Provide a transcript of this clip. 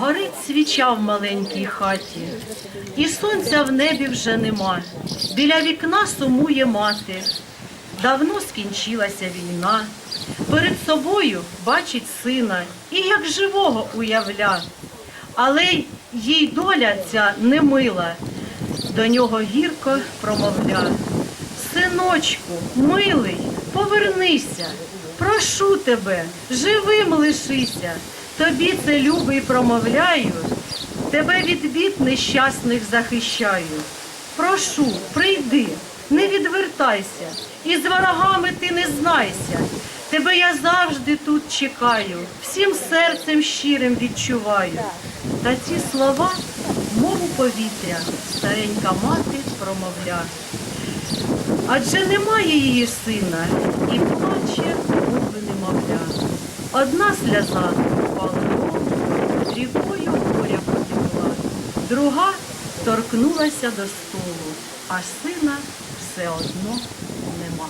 Горить свіча в маленькій хаті, і сонця в небі вже нема. Біля вікна сумує мати. Давно скінчилася війна. Перед собою бачить сина і як живого уявля. Але їй доля ця не мила, до нього гірко промовля. Синочку, милий, повернися, прошу тебе, живим лишися. Тобі це любий промовляю, тебе від бід нещасних захищаю. Прошу, прийди, не відвертайся, і з ворогами ти не знайся. Тебе я завжди тут чекаю, всім серцем щирим відчуваю. Та ці слова, мову повітря, старенька мати промовля. Адже немає її сина, і плаче, мови немовля. Одна сльоза друга торкнулася до столу, а сина все одно нема.